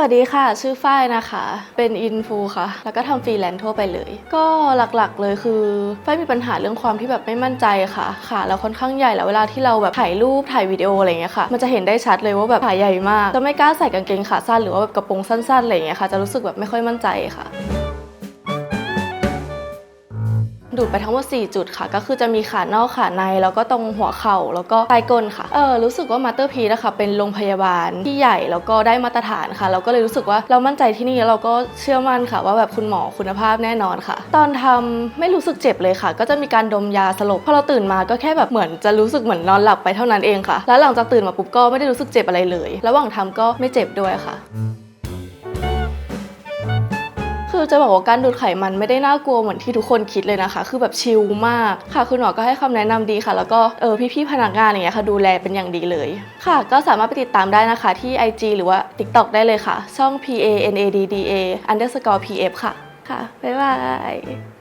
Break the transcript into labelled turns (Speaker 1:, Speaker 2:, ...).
Speaker 1: วัสดีค่ะ ชื่อฝ้ายนะคะ เป็นอินฟูค่ะ แล้วก็ทำฟรีแลนซ์ทั่วไปเลย ก็หลักๆเลยคือฝ้ายมีปัญหาเรื่องความที่แบบไม่มั่นใจค่ะขาเราค่อนข้างใหญ่แล้วเวลาที่เราแบบถ่ายรูปถ่ายวิดีโออะไรเงี้ยค่ะ มันจะเห็นได้ชัดเลยว่าแบบขาใหญ่มาก จะไม่กล้าใส่กางเกงขาสั้นหรือว่าแบบกระโปรงสั้นๆอะไรเงี้ยค่ะ จะรู้สึกแบบไม่ค่อยมั่นใจค่ะ ดูดไปทั้งหมด 4 จุดค่ะ ก็คือจะมีขานอกขาใน แล้วก็ตรงหัวเข่าแล้วก็ใต้ก้นค่ะ เออรู้สึกว่ามาเตอร์พีนะคะเป็นโรงพยาบาลที่ใหญ่แล้วก็ได้มาตรฐานค่ะ เราก็เลยรู้สึกว่าเรามั่นใจที่นี่เราก็เชื่อมั่นค่ะ ว่าแบบคุณหมอคุณภาพแน่นอนค่ะ ตอนทำไม่รู้สึกเจ็บเลยค่ะ ก็จะมีการดมยาสลบพอเราตื่นมาก็แค่แบบเหมือนจะรู้สึกเหมือนนอนหลับไปเท่านั้นเองค่ะ แล้วหลังจากตื่นมาปุ๊บก็ไม่ได้รู้สึกเจ็บอะไรเลย ระหว่างทำก็ไม่เจ็บด้วยค่ะ คือจะบอกว่าการดูดไขมันไม่ได้น่ากลัวเหมือนที่ทุกคนคิดเลยนะคะ คือแบบชิลมากค่ะ คุณหมอก็ให้คำแนะนำดีค่ะ แล้วก็เออพี่ๆพนักงานอย่างเงี้ยค่ะดูแลเป็นอย่างดีเลยค่ะ ก็สามารถไปติดตามได้นะคะที่ IG หรือว่า TikTok ได้เลยค่ะ ช่อง P A N A D D A underscore P F ค่ะค่ะบ๊ายบาย